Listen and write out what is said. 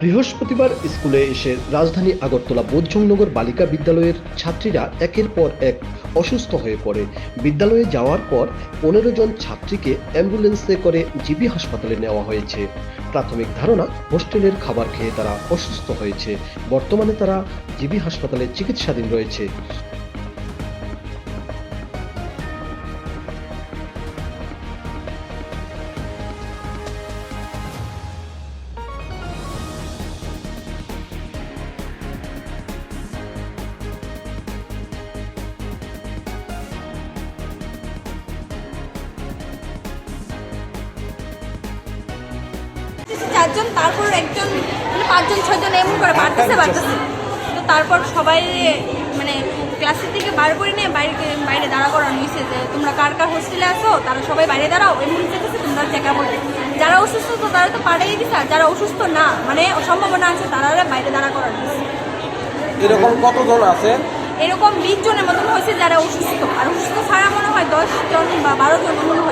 বৃহস্পতিবার স্কুলে এসে রাজধানী আগরতলা বোধজংনগর বালিকা বিদ্যালয়ের ছাত্রীরা একের পর এক অসুস্থ হয়ে পড়ে। বিদ্যালয়ে যাওয়ার পর পনেরো জন ছাত্রীকে অ্যাম্বুলেন্সে করে জিবি হাসপাতালে নেওয়া হয়েছে। প্রাথমিক ধারণা, হোস্টেলের খাবার খেয়ে তারা অসুস্থ হয়েছে। বর্তমানে তারা জিবি হাসপাতালে চিকিৎসাধীন রয়েছে। চারজন তারপর একজন মানে পাঁচজন ছয়জন এমন করে বাড়তেছে বাড়তেছে তো তারপর সবাই মানে ক্লাসের থেকে বার করে নিয়ে বাইরে বাইরে দাঁড়া করানো হয়েছে যে তোমরা কার কার হোস্টেলে আসো তারা সবাই বাইরে দাঁড়াও এমন যেতেছে তোমরা চেক আপ যারা অসুস্থ তো তারা তো পাঠিয়ে দিছে আর যারা অসুস্থ না মানে সম্ভাবনা আছে তারা বাইরে দাঁড়া করানো হয়েছে এরকম কতজন আছে? এরকম বিশ জনের মতন হয়েছে যারা অসুস্থ। আর অসুস্থ ছাড়া মনে হয় দশ জন বা বারো জন মনে